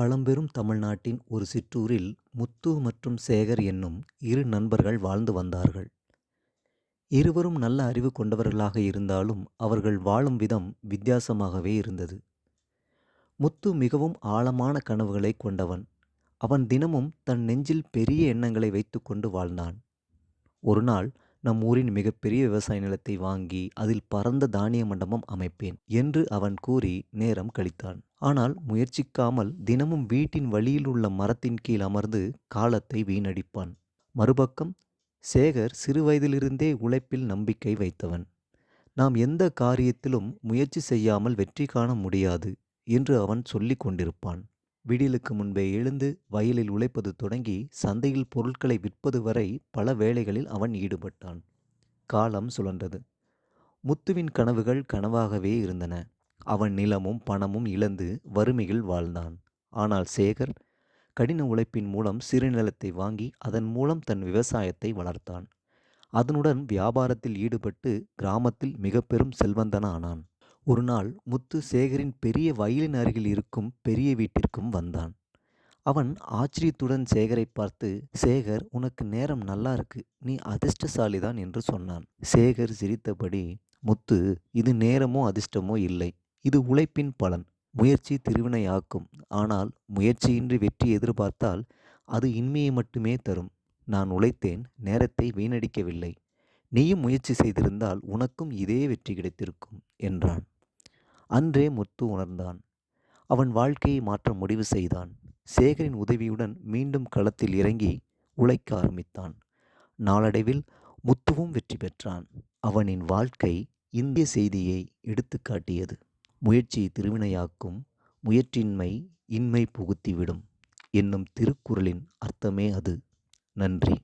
பழம்பெரும் தமிழ்நாட்டின் ஒரு சிற்றூரில் முத்து மற்றும் சேகர் என்னும் இரு நண்பர்கள் வாழ்ந்து வந்தார்கள். இருவரும் நல்ல அறிவு கொண்டவர்களாக இருந்தாலும் அவர்கள் வாழும் விதம் வித்தியாசமாகவே இருந்தது. முத்து மிகவும் ஆழமான கனவுகளைக் கொண்டவன். அவன் தினமும் தன் நெஞ்சில் பெரிய எண்ணங்களை வைத்துக்கொண்டு வாழ்ந்தான். ஒருநாள் நம் ஊரின் மிகப்பெரிய விவசாய நிலத்தை வாங்கி அதில் பரந்த தானிய மண்டபம் அமைப்பேன் என்று அவன் கூறி நேரம் கழித்தான். ஆனால் முயற்சிக்காமல் தினமும் வீட்டின் வழியில் உள்ள மரத்தின் கீழ் அமர்ந்து காலத்தை வீணடிப்பான். மறுபக்கம் சேகர் சிறுவயதிலிருந்தே உழைப்பில் நம்பிக்கை வைத்தவன். நாம் எந்த காரியத்திலும் முயற்சி செய்யாமல் வெற்றி காண முடியாது என்று அவன் சொல்லிக் கொண்டிருப்பான். விடியலுக்கு முன்பே எழுந்து வயலில் உழைப்பது தொடங்கி சந்தையில் பொருட்களை விற்பது வரை பல வேலைகளில் அவன் ஈடுபட்டான். காலம் சுழன்றது. முத்துவின் கனவுகள் கனவாகவே இருந்தன. அவன் நிலமும் பணமும் இழந்து வறுமையில் வாழ்ந்தான். ஆனால் சேகர் கடின உழைப்பின் மூலம் சிறு நிலத்தை வாங்கி அதன் மூலம் தன் விவசாயத்தை வளர்த்தான். அதனுடன் வியாபாரத்தில் ஈடுபட்டு கிராமத்தில் மிகப்பெரும் செல்வந்தனானான். ஒருநாள் முத்து சேகரின் பெரிய வயலின் அருகில் இருக்கும் பெரிய வீட்டிற்கும் வந்தான். அவன் ஆச்சரியத்துடன் சேகரைப் பார்த்து சேகர் உனக்கு நேரம் நல்லா இருக்கு நீ அதிர்ஷ்டசாலிதான் என்று சொன்னான். சேகர் சிரித்தபடி முத்து இது நேரமோ அதிர்ஷ்டமோ இல்லை இது உழைப்பின் பலன். முயற்சி திருவினையாக்கும் ஆனால் முயற்சியின்றி வெற்றி எதிர்பார்த்தால் அது இன்மையை மட்டுமே தரும். நான் உழைத்தேன் நேரத்தை வீணடிக்கவில்லை. நீயும் முயற்சி செய்திருந்தால் உனக்கும் இதே வெற்றி கிடைத்திருக்கும் என்றான். அன்றே முத்து உணர்ந்தான். அவன் வாழ்க்கையை மாற்ற முடிவு செய்தான். சேகரின் உதவியுடன் மீண்டும் களத்தில் இறங்கி உழைக்க ஆரம்பித்தான். நாளடைவில் முத்துவும் வெற்றி பெற்றான். அவனின் வாழ்க்கை இந்திய செய்தியை எடுத்துக்காட்டியது முயற்சி திருவினையாக்கும் முயற்றின்மை இன்மை புகுத்திவிடும் என்னும் திருக்குறளின் அர்த்தமே அது. நன்றி.